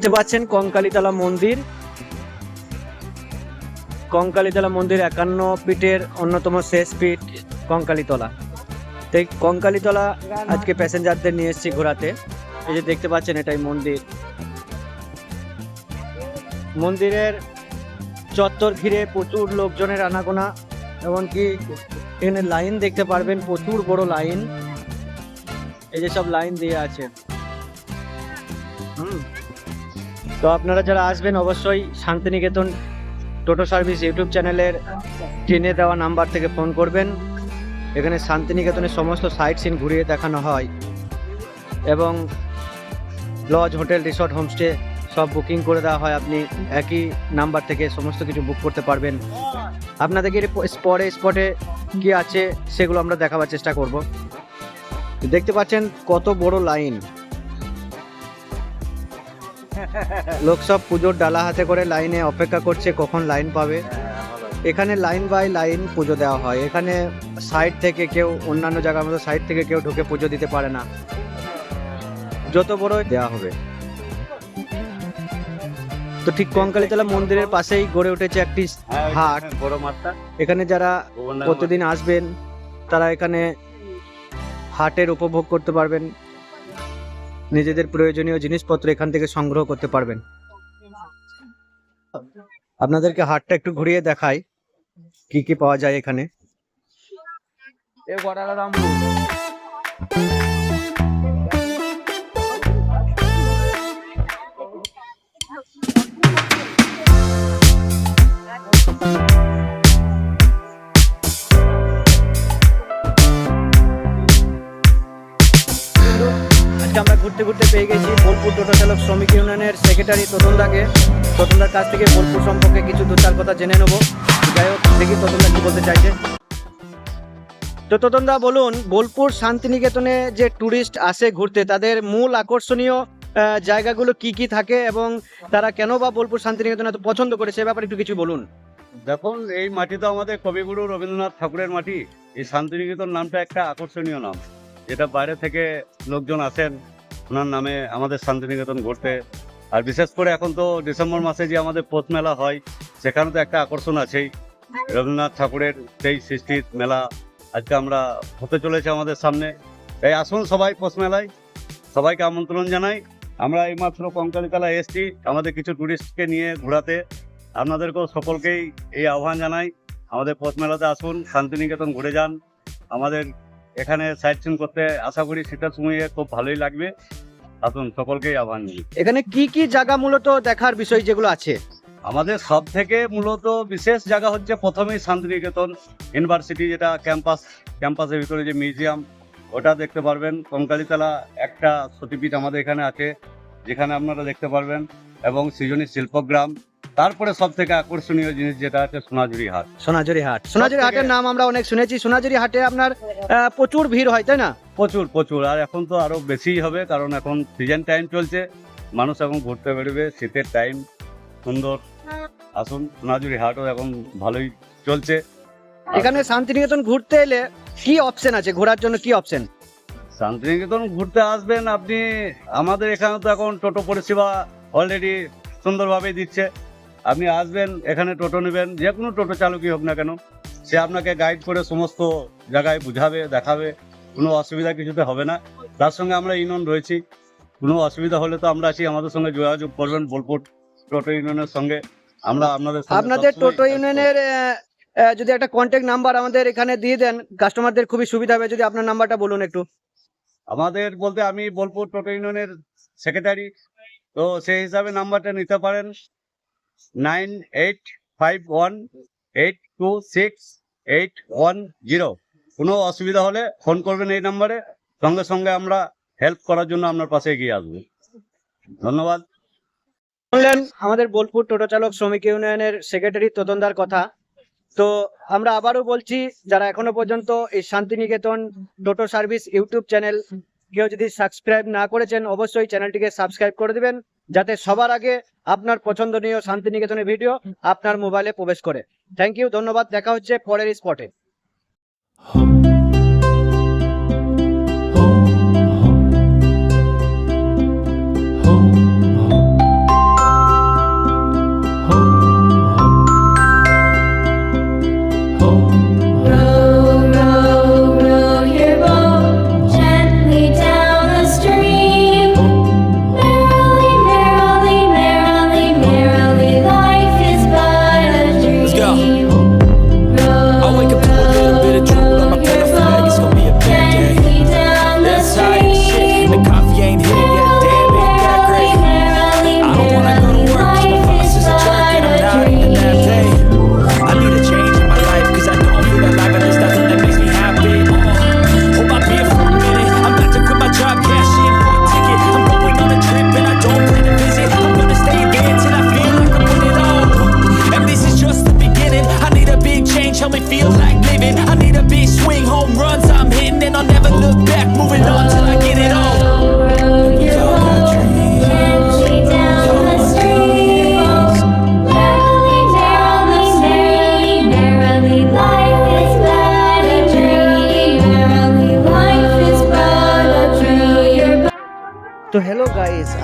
দেখতে পাচ্ছেন কঙ্কালীতলা মন্দির। কঙ্কালীতলা মন্দির একান্ন পিঠের অন্যতম শেষ পিঠ কঙ্কালীতলা। তো এই কঙ্কালীতলা আজকে প্যাসেঞ্জারদের নিয়ে এসেছি ঘোরাতে। এই যে দেখতে পাচ্ছেন এটাই মন্দির। মন্দিরের চত্বর ঘিরে প্রচুর লোকজনের আনাগোনা, এমনকি এখানে লাইন দেখতে পারবেন, প্রচুর বড় লাইন। এই যে সব লাইন দিয়ে আছে। তো আপনারা যারা আসবেন, অবশ্যই শান্তিনিকেতন টোটো সার্ভিস ইউটিউব চ্যানেলের ট্রেনে দেওয়া নাম্বার থেকে ফোন করবেন। এখানে শান্তিনিকেতনের সমস্ত সাইট সিন ঘুরিয়ে দেখানো হয় এবং লজ, হোটেল, রিসর্ট, হোমস্টে সব বুকিং করে দেওয়া হয়। আপনি একই নাম্বার থেকে সমস্ত কিছু বুক করতে পারবেন। আপনাদেরকে স্পটে স্পটে কি আছে সেগুলো আমরা দেখাবার চেষ্টা করব। দেখতে পাচ্ছেন কত বড় লাইন। লোক সব পুজোর ডালা হাতে করে লাইনে অপেক্ষা করছে কখন লাইন পাবে। এখানে লাইন বাই লাইন পুজো দেওয়া হয়। এখানে সাইড থেকে কেউ, অন্যান্য জায়গার মতো সাইড থেকে কেউ ঢুকে পুজো দিতে পারে না। যত বড় দেওয়া হবে। তো ঠিক কঙ্কালীতলা মন্দিরের পাশেই গড়ে উঠেছে একটি হাট। বড় মাঠটা এখানে যারা প্রতিদিন আসবেন, তারা এখানে হাটের উপভোগ করতে পারবেন। নিজেদের প্রয়োজনীয় জিনিসপত্র এখান থেকে সংগ্রহ করতে পারবেন। আপনাদেরকে হাটটা একটু ঘুরিয়ে দেখাই, কি কি পাওয়া যায় এখানে। এ আজকে আমরা ঘুরতে ঘুরতে পেয়ে গেছি বোলপুর টোটো চালক শ্রমিক ইউনিয়নের সেক্রেটারি ততনদাকে ততনদার কাছ থেকে বোলপুর সম্পর্কে কিছু দু চার কথা জেনে নেব। যাই হোক, দেখি ততনদা কি বলতে চাইছে। তো ততনদা বলুন, বোলপুর শান্তিনিকেতনে যে ট্যুরিস্ট আসে ঘুরতে, তাদের মূল আকর্ষণীয় জায়গাগুলো কি কি থাকে এবং তারা কেন বা বোলপুর শান্তিনিকেতন এত পছন্দ করে, সে ব্যাপারে একটু কিছু বলুন। দেখুন, এই মাটি তো আমাদের কবিগুরু রবীন্দ্রনাথ ঠাকুরের মাটি। এই শান্তিনিকেতন নামটা একটা আকর্ষণীয় নাম। যেটা বাইরে থেকে লোকজন আসেন, ওনার নামে আমাদের শান্তিনিকেতন ঘুরতে আর বিশেষ করে এখন তো ডিসেম্বর মাসে যে আমাদের পথ মেলা হয় সেখানে তো একটা আকর্ষণ আছেই। রবীন্দ্রনাথ ঠাকুরের সেই সৃষ্টির মেলা আজকে আমরা হতে চলেছে আমাদের সামনে। তাই আসুন সবাই পৌষ মেলায়, সবাইকে আমন্ত্রণ জানাই। আমরা এইমাত্র কঙ্কালীতলা এসছি, আমাদের কিছু টুরিস্টকে নিয়ে ঘোরাতে। আপনাদেরকেও সকলকেই এই আহ্বান জানাই, আমাদের পথ মেলাতে আসুন, শান্তিনিকেতন ঘুরে যান। আমাদের এখানে সাইট সিন করতে আশা করি সেটার সময় খুব ভালোই লাগবে। আসুন সকলকেই আহ্বান জানাই। এখানে কি কি জায়গা মূলত দেখার বিষয় যেগুলো আছে? আমাদের সব থেকে মূলত বিশেষ জায়গা হচ্ছে প্রথমেই শান্তিনিকেতন ইউনিভার্সিটি যেটা ক্যাম্পাস ক্যাম্পাসের ভিতরে যে মিউজিয়াম ওটা দেখতে পারবেন। কঙ্কালীতলা একটা সতীপীঠ আমাদের এখানে আছে যেখানে আপনারা দেখতে পারবেন। এবং সৃজনী শিল্পগ্রাম তারপরে সব থেকে আকর্ষণীয় জিনিস যেটা আছে সোনাঝুরি হাট। সোনাঝুরি হাট। সোনাঝুরি হাটের নাম আমরা অনেক শুনেছি। সোনাঝুরি হাটে আপনার প্রচুর ভিড় হয় তাই না? প্রচুর প্রচুর। আর এখন তো আরও বেশিই হবে কারণ এখন সিজন টাইম চলছে। মানুষ এখন ঘুরতে বেরোবে শীতের টাইম সুন্দর। আসুন সোনাঝুরি হাটও এখন ভালোই চলছে। এখানে শান্তিনিকেতন ঘুরতে এলে কি অপশন আছে? ঘোরার জন্য কি অপশন শান্তিনিকেতন ঘুরতে আসবেন আপনি। আমাদের এখানে তো এখন টোটো পরিষেবা অলরেডি সুন্দরভাবে দিচ্ছে। আপনি আসবেন এখানে টোটো নেবেন যে কোনো টোটো চালকই হোক না কেন সে আপনাকে গাইড করে সমস্ত জায়গায় বুঝাবে দেখাবে কোনো অসুবিধা কিছুতে হবে না। তার সঙ্গে আমরা ইউনিয়ন রয়েছি কোনো অসুবিধা হলে তো আমরা আছি আমাদের সঙ্গে যোগাযোগ করবেন বোলপুর টোটো ইউনিয়নের সঙ্গে। আমরা আপনাদের আপনাদের টোটো ইউনিয়নের যদি একটা কন্ট্যাক্ট নাম্বার আমাদের এখানে দিয়ে দেন কাস্টমারদের খুবই সুবিধা হবে যদি আপনার নাম্বারটা বলুন একটু। আমাদের বলতে আমি বোলপুর টোটো ইউনিয়নের সেক্রেটারি তো সেই হিসাবে নাম্বারটা নিতে পারেন। Nine eight five one eight two six eight one zero. কোনো অসুবিধা হলে ফোন করবেন এই নাম্বারে। সঙ্গে সঙ্গে আমরা হেল্প করার জন্য আপনার পাশে এগিয়ে আসব। ধন্যবাদ। শুনলেন আমাদের বোলপুর টোটো চালক শ্রমিক ইউনিয়নের সেক্রেটারি তদন্তার কথা। তো আমরা আবারও বলছি, যারা এখনও পর্যন্ত এই Santiniketan toto service YouTube channel কেউ যদি সাবস্ক্রাইব না করেছেন, অবশ্যই চ্যানেলটিকে সাবস্ক্রাইব করে দিবেন, যাতে সবার আগে আপনার পছন্দনীয় শান্তিনিকেতনের ভিডিও আপনার মোবাইলে প্রবেশ করে। থ্যাংক ইউ ধন্যবাদ, দেখা হচ্ছে পরের স্পটে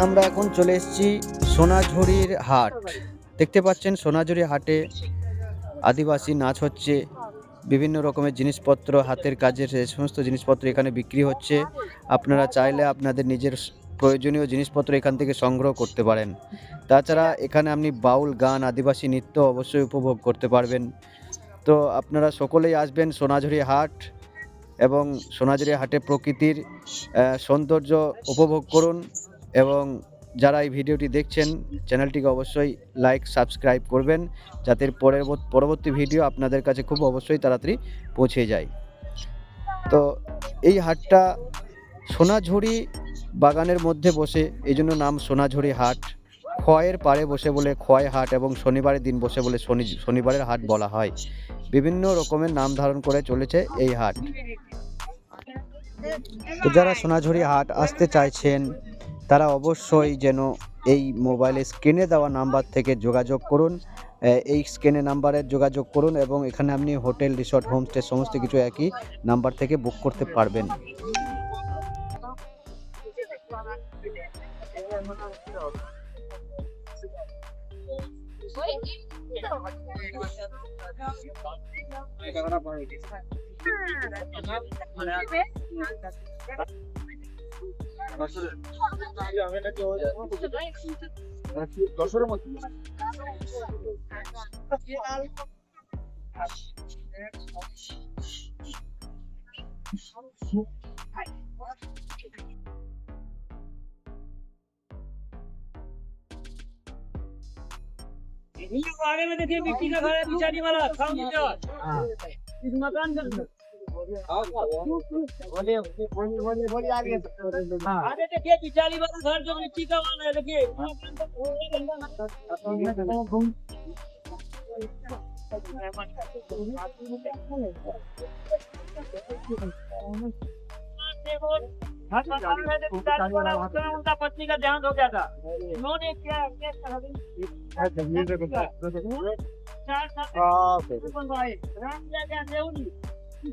আমরা এখন চলে এসেছি সোনাঝুরির হাট। দেখতে পাচ্ছেন সোনাঝুরি হাটে আদিবাসী নাচ হচ্ছে, বিভিন্ন রকমের জিনিসপত্র, হাতের কাজের যে সমস্ত জিনিসপত্র এখানে বিক্রি হচ্ছে। আপনারা চাইলে আপনাদের নিজের প্রয়োজনীয় জিনিসপত্র এখান থেকে সংগ্রহ করতে পারেন। তাছাড়া এখানে আপনি বাউল, গান, আদিবাসী নৃত্য অবশ্যই উপভোগ করতে পারবেন। তো আপনারা সকলেই আসবেন সোনাঝুরি হাট এবং সোনাঝুরি হাটে প্রকৃতির সৌন্দর্য উপভোগ করুন। এবং যারা এই ভিডিওটি দেখছেন, চ্যানেলটিকে অবশ্যই লাইক, সাবস্ক্রাইব করবেন যাতে পরের পরবর্তী ভিডিও আপনাদের কাছে খুব অবশ্যই তাড়াতাড়ি পৌঁছে যায়। তো এই হাটটা সোনাঝুরি বাগানের মধ্যে বসে এই জন্য নাম সোনাঝুরি হাট। খয়ের পাড়ে বসে বলে খয় হাট এবং শনিবারের দিন বসে বলে শনি, শনিবারের হাট বলা হয়। বিভিন্ন রকমের নাম ধারণ করে চলেছে এই হাট। তো যারা সোনাঝুরি হাট আসতে চাইছেন তারা অবশ্যই যেন এই মোবাইলে স্ক্রিনে দেওয়া নাম্বার থেকে যোগাযোগ করুন এই স্ক্রিনে নাম্বারে যোগাযোগ করুন এবং এখানে আপনি হোটেল, রিসর্ট, হোমস্টে সমস্ত কিছু একই নাম্বার থেকে বুক করতে পারবেন। ये वो आगे में देखिए मिट्टी का घर है बिचारी वाला साउंड इस मकान का उनका पत्नी का देहांत हो गया था उन्होंने क्या क्या कहा चार साल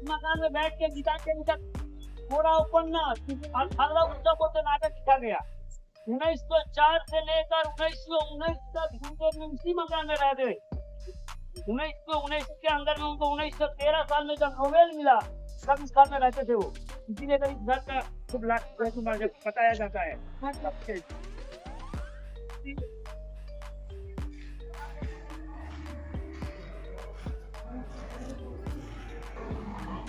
मकान में बैठ के गीता के नीचे पूरा उपन्यास अठारह उत्सव को तो नाटक लिखा गया। उन्नीस सौ चार से लेकर उन्नीस सौ उन्नीस तक हम लोग इसी मकान में रहते उन्नीस सौ उन्नीस के अंदर में उनको उन्नीस सौ तेरह साल में जब नोबेल मिला तब इस घर में रहते थे वो। इसीलिए तो इस घर का खूब लाख बताया जाता है।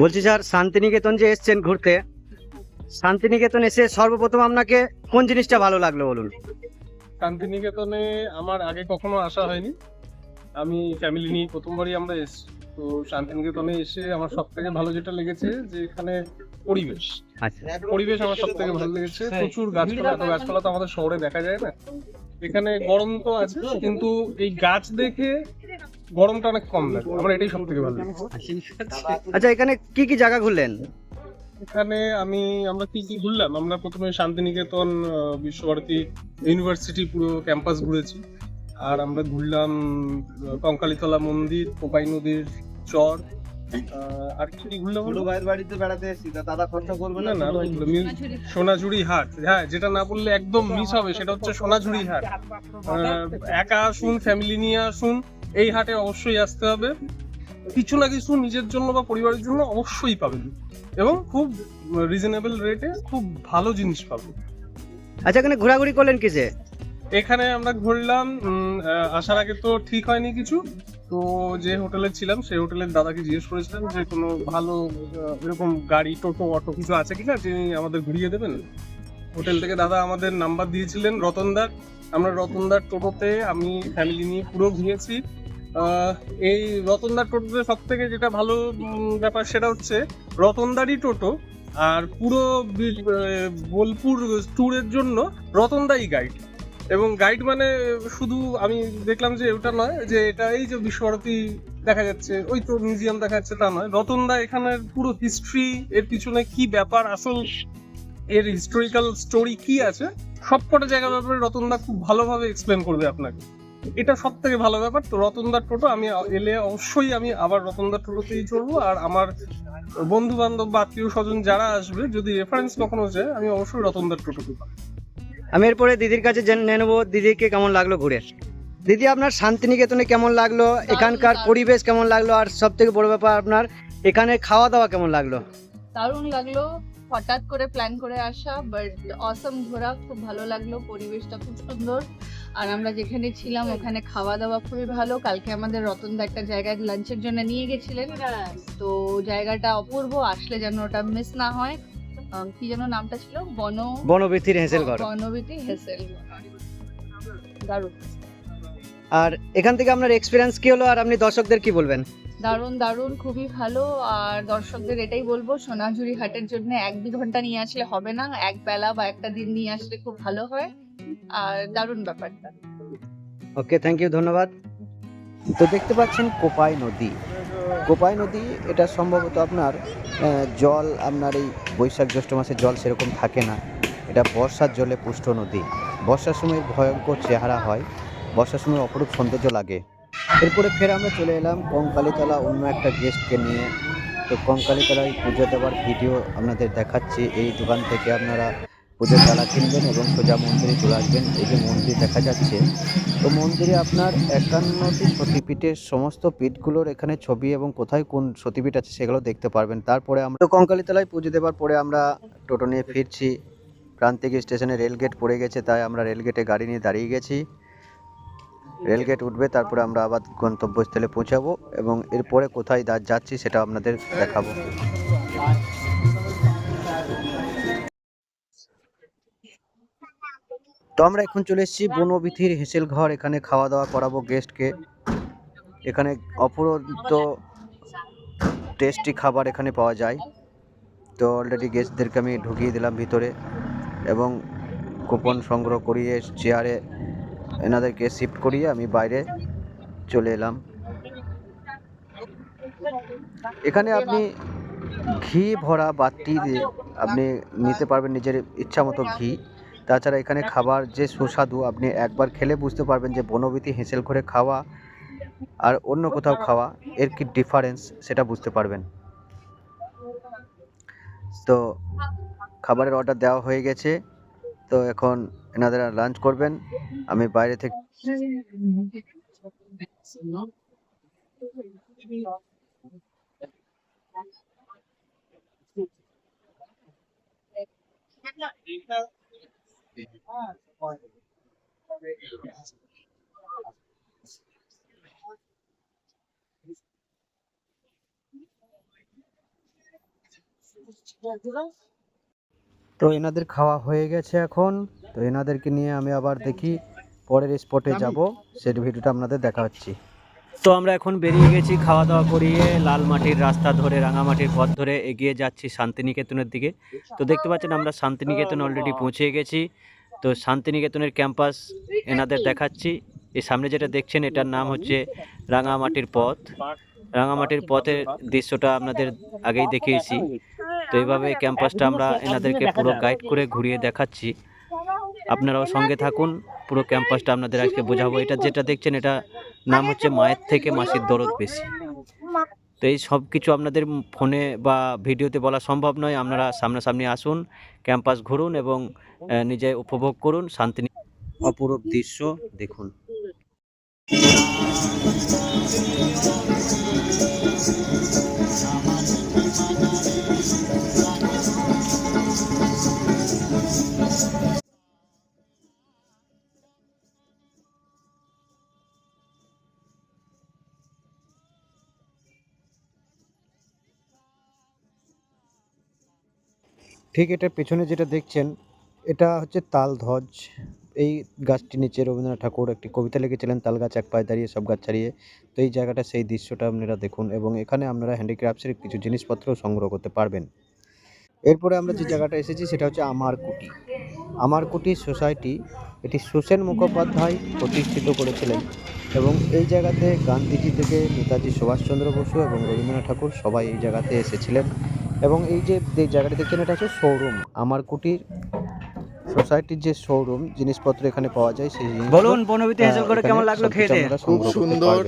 বলছি স্যার শান্তিনিকেতন যে এসছেন ঘুরতে শান্তিনিকেতন এসে সর্বপ্রথম আপনাকে কোন জিনিসটা ভালো লাগল বলুন? শান্তিনিকেতনে আমার আগে কখনো আসা হয়নি। আমি ফ্যামিলি নিয়ে প্রথমবারই আমরা এসেছি। তো শান্তিনিকেতনে এসে আমার সব থেকে ভালো যেটা লেগেছে যে এখানে পরিবেশ। আচ্ছা। পরিবেশ আমার সব থেকে ভালো লেগেছে। প্রচুর গাছপালা। এত গাছপালা তো আমাদের শহরে দেখা যায় না। এখানে গরম তো আছে কিন্তু এই গাছ দেখে গরমটা অনেক কম লাগে। আমার এটাই সব থেকে ভালো আচ্ছা এখানে কি কি জায়গা ঘুরলেন? এখানে আমি আমরা কি কি ঘুরলাম? আমরা প্রথমে শান্তিনিকেতন বিশ্বভারতী ইউনিভার্সিটি পুরো ক্যাম্পাস ঘুরেছি। আর আমরা ঘুরলাম কঙ্কালীতলা মন্দির কোপাই নদীর চর। আর কি ভাইয়ের বাড়িতে বেড়াতে এসেছি দাদা খরচা করবে না? সোনাঝুরি হাট। হ্যাঁ যেটা না বললে একদম মিস হবে সেটা হচ্ছে সোনাঝুরি হাট। একা আসুন ফ্যামিলি নিয়ে আসুন। এই হাটে অবশ্যই আসতে হবে। কিছু না কিছু নিজের জন্য বা পরিবারের জন্য অবশ্যই পাবেন। এবং খুব রিজনেবল রেটে খুব ভালো জিনিস পাবেন। আচ্ছা এখানে ঘোরাঘুরি করলেন কিসে এখানে আমরা ঘুরলাম আসার আগে তো ঠিক হয়নি কিছু। তো যে হোটেলে ছিলাম সেই হোটেলের দাদাকে জিজ্ঞেস করেছিলাম যে কোনো ভালো এরকম গাড়ি টোটো অটো কিছু আছে কিনা তিনি আমাদের ঘুরিয়ে দেবেন? হোটেল থেকে দাদা আমাদের নাম্বার দিয়েছিলেন রতনদার। আমরা রতনদার টোটোতে আমি ফ্যামিলি নিয়ে পুরো ঘুরিয়েছি এই রতনদার টোটোতে সব থেকে যেটা ভালো ব্যাপার সেটা হচ্ছে রতনদারই টোটো আর পুরো বোলপুর ট্যুরের জন্য রতনদাই গাইড। এবং গাইড মানে শুধু আমি দেখলাম যে ওটা নয়, যে এটা এই যে বিশ্বভারতী দেখা যাচ্ছে, ওই তো মিউজিয়াম দেখা যাচ্ছে, তা নয়। রতনদা এখানের পুরো হিস্ট্রি এর পিছনে কি ব্যাপার, আসল এর হিস্টোরিক্যাল স্টোরি কি আছে, সবকটা জায়গার ব্যাপারে রতনদা খুব ভালোভাবে এক্সপ্লেন করবে আপনাকে। এটা সব থেকে ভালো ব্যাপার। তো রতনদার টোটো আমি এলে অবশ্যই আমি আবার রতনদার টোটোতেই চড়বো। আর আমার বন্ধু বান্ধব বা আত্মীয় স্বজন যারা আসবে যদি রেফারেন্স কখনো যায় আমি অবশ্যই রতনদার টোটোতে পাবো আমি এরপরে দিদির কাছে জেনে নেব দিদিকে কেমন লাগল ঘুরে? দিদি আপনার শান্তিনিকেতনে কেমন লাগল? এখানকার পরিবেশ কেমন লাগল? আর সব থেকে বড় ব্যাপার আপনার এখানে খাওয়া দাওয়া কেমন লাগল? দারুণ লাগল। হঠাৎ করে প্ল্যান করে আসা বাট অসম ঘোরা খুব ভালো লাগল। পরিবেশটা খুব সুন্দর। আর আমরা যেখানে ছিলাম ওখানে খাওয়া দাওয়া খুবই ভালো। কালকে আমাদের রতনদা একটা জায়গায় লাঞ্চের জন্য নিয়ে গেছিলেন। তো জায়গাটা অপূর্ব আসলে যেন ওটা মিস না হয়। কি যেন নামটা ছিল? বন বনবীথির হেসেল ঘর বনবিতি হেসেল দারুণ। আর এখান থেকে আপনার এক্সপিরিয়েন্স কি হলো? আর আপনি দর্শকদের কি বলবেন? দারুণ দারুণ খুবই ভালো। আর দর্শকদের এটাই বলব সোনাঝুরি হাটের জন্য এক দু ঘণ্টা নিয়ে আসলে হবে না। এক বেলা বা একটা দিন নিয়ে আসলে খুব ভালো হয়। দারুণ ব্যাপারটা। ওকে থ্যাংক ইউ ধন্যবাদ। তো দেখতে পাচ্ছেন কোপাই নদী। কোপাই নদী, এটা সম্ভবত আপনার জল, আপনার এই বৈশাখ জ্যৈষ্ঠ মাসে জল সেরকম থাকে না। এটা বর্ষার জলে পুষ্ট নদী। বর্ষার সময় ভয়ঙ্কর চেহারা হয়। বর্ষার সময় অপরূপ সৌন্দর্য লাগে। এরপরে ফের আমরা চলে এলাম কঙ্কালীতলা অন্য একটা গেস্টকে নিয়ে। তো কঙ্কালীতলায় পুজো দেওয়ার ভিডিও আপনাদের দেখাচ্ছি। এই দোকান থেকে আপনারা পুজোর ডালা কিনবেন এবং সোজা মন্দিরে চলে আসবেন। এই যে মন্দির দেখা যাচ্ছে, তো মন্দিরে আপনার একান্নটি সতীপীঠের সমস্ত পীঠগুলোর এখানে ছবি এবং কোথায় কোন সতীপীঠ আছে সেগুলো দেখতে পারবেন। তারপরে আমরা তো কঙ্কালীতলায় পুজো দেওয়ার পরে আমরা টোটো নিয়ে ফিরছি। প্রান্তিক স্টেশনে রেলগেট পড়ে গেছে, তাই আমরা রেলগেটে গাড়ি নিয়ে দাঁড়িয়ে গেছি। রেলগেট উঠবে, তারপরে আমরা আবার গন্তব্যস্থলে পৌঁছাবো এবং এরপরে কোথায় যাচ্ছি সেটা আপনাদের দেখাবো। তো আমরা এখন চলে এসেছি বনবিথির হেসেল ঘর। এখানে খাওয়া দাওয়া করাবো গেস্টকে এখানে অপরন্ত টেস্টি খাবার এখানে পাওয়া যায়। তো অলরেডি গেস্টদেরকে আমি ঢুকিয়ে দিলাম ভিতরে এবং কুপন সংগ্রহ করিয়ে চেয়ারে এনাদেরকে শিফট করিয়ে আমি বাইরে চলে এলাম। এখানে আপনি ঘি ভরা বাতি দিয়ে আপনি নিতে পারবেন নিজের ইচ্ছা মতো ঘি। তাছাড়া এখানে খাবার যে সুস্বাদু আপনি একবার খেলে বুঝতে পারবেন যে বনবিতি হেঁসেল করে খাওয়া আর অন্য কোথাও খাওয়া এর কি ডিফারেন্স সেটা বুঝতে পারবেন। তো খাবারের অর্ডার দেওয়া হয়ে গেছে। তো এখন এনাদের লাঞ্চ করবেন। আমি বাইরে থেকে তো এনাদের খাওয়া হয়ে গেছে এখন। তো এনাদেরকে নিয়ে আমি আবার দেখি পরের স্পটে যাব। সেটা ভিডিওটা আপনাদের দেখা হচ্ছে তো আমরা এখন বেরিয়ে গেছি খাওয়া দাওয়া করিয়ে লাল মাটির রাস্তা ধরে রাঙামাটির পথ ধরে এগিয়ে যাচ্ছি শান্তিনিকেতনের দিকে। তো দেখতে পাচ্ছেন আমরা শান্তিনিকেতন অলরেডি পৌঁছে গেছি। তো শান্তিনিকেতনের ক্যাম্পাস এনাদের দেখাচ্ছি। এই সামনে যেটা দেখছেন, এটার নাম হচ্ছে রাঙামাটির পথ। রাঙামাটির পথের দৃশ্যটা আপনাদের আগেই দেখিয়েছি। তো এইভাবে ক্যাম্পাসটা আমরা এনাদেরকে পুরো গাইড করে ঘুরিয়ে দেখাচ্ছি। আপনারাও সঙ্গে থাকুন। পুরো ক্যাম্পাসটা আপনাদের আজকে বোঝাবো। এটা যেটা দেখছেন এটা নাম হচ্ছে মায়ের থেকে মাসির দরদ বেশি। তো এই সব কিছু আপনাদের ফোনে বা ভিডিওতে বলা সম্ভব নয়। আপনারা সামনাসামনি আসুন ক্যাম্পাস ঘুরুন এবং নিজে উপভোগ করুন শান্তি অপরূপ দৃশ্য দেখুন। ঠিক এটার পেছনে যেটা দেখছেন, এটা হচ্ছে তাল ধ্বজ এই গাছটি নিচে রবীন্দ্রনাথ ঠাকুর একটি কবিতা লিখেছিলেন, তাল গাছ এক পায়ে দাঁড়িয়ে, সব গাছ ছাড়িয়ে। তো এই জায়গাটা, সেই দৃশ্যটা আপনারা দেখুন এবং এখানে আপনারা হ্যান্ডিক্রাফটসের কিছু জিনিসপত্র সংগ্রহ করতে পারবেন। এরপরে আমরা যে জায়গাটা এসেছি, সেটা হচ্ছে আমার কুটি আমার কুটি সোসাইটি এটি সুসেন মুখোপাধ্যায় প্রতিষ্ঠিত করেছিলেন এবং এই জায়গাতে গান্ধীজি থেকে নেতাজি সুভাষচন্দ্র বসু এবং রবীন্দ্রনাথ ঠাকুর সবাই এই জায়গাতে এসেছিলেন। এবং এই যে জায়গাটা দেখছেন এটা হচ্ছে শোরুম আমার কুটির সোসাইটির যে শোরুম জিনিসপত্র এখানে পাওয়া যায় সেই বলুন বনবিতে হেসেল করে কেমন লাগল দিয়ে? খুব সুন্দর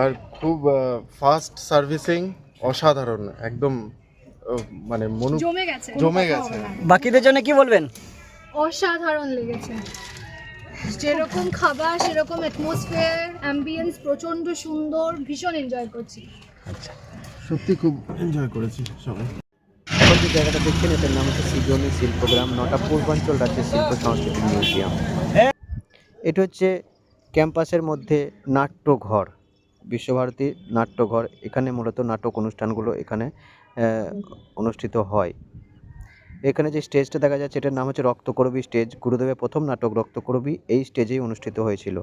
আর খুব ফাস্ট সার্ভিসিং অসাধারণ একদম মানে মনু জমে গেছে। জমে গেছে। বাকিদের জন্য কি বলবেন? অসাধারণ লেগেছে। যেরকম খাবার সেরকম অ্যাটমসফিয়ার অ্যাম্বিয়েন্স প্রচণ্ড সুন্দর ভীষণ এনজয় করছি। সত্যি খুব এনজয় করেছি সবাই। এখন যে জায়গাটা দেখছেন এটার নাম হচ্ছে সৃজনী শিল্পগ্রাম নটা পূর্বাঞ্চল রাজ্যের শিল্প সংস্কৃতি মিউজিয়াম। এটা হচ্ছে ক্যাম্পাসের মধ্যে নাট্যঘর, বিশ্বভারতী নাট্যঘর। এখানে মূলত নাটক অনুষ্ঠানগুলো এখানে অনুষ্ঠিত হয়। এখানে যে স্টেজটা দেখা যাচ্ছে, এটার নাম হচ্ছে রক্তকরবী স্টেজ। গুরুদেবের প্রথম নাটক রক্তকরবী এই স্টেজেই অনুষ্ঠিত হয়েছিল।